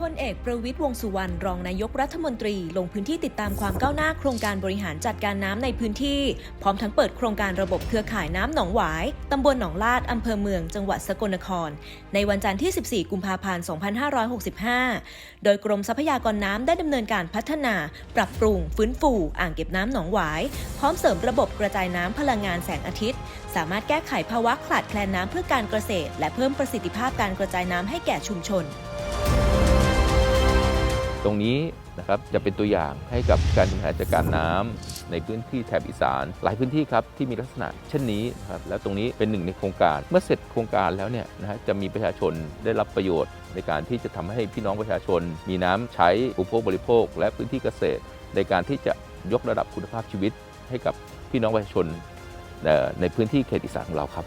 พลเอกประวิตยวงสุวรรณรองนายกรัฐมนตรีลงพื้นที่ติดตามความก้าวหน้าโครงการบริหารจัดการน้ำในพื้นที่ พร้อมทั้งเปิดโครงการระบบเครือข่ายน้ำหนองหวายตำบลหนองลาดอำเภอเมืองจังหวัดสกลนคร ในวันจันทร์ที่ 14 กุมภาพันธ์ 2565 โดยกรมทรัพยากรน้ำได้ดำเนินการพัฒนา ปรับปรุง ฟื้นฟู อ่างเก็บน้ำหนองหวาย พร้อมเสริมระบบกระจายน้ำพลังงานแสงอาทิตย์ สามารถแก้ไขภาวะขาดแคลนน้ำเพื่อการเกษตร และเพิ่มประสิทธิภาพการกระจายน้ำให้แก่ชุมชน ตรงนี้นะครับจะเป็นตัวอย่างให้กับการบริหารจัดการน้ำในพื้นที่แถบอีสาน หลายพื้นที่ครับที่มีลักษณะเช่นนี้นะครับแล้วตรงนี้เป็นหนึ่งในโครงการ เมื่อเสร็จโครงการแล้วเนี่ยนะฮะจะมีประชาชนได้รับประโยชน์ ในการที่จะทำให้พี่น้องประชาชน มีน้ำใช้อุปโภคบริโภค และพื้นที่เกษตร ในการที่จะยกระดับคุณภาพชีวิตให้กับพี่น้องประชาชนในพื้นที่เขตอีสานของเราครับ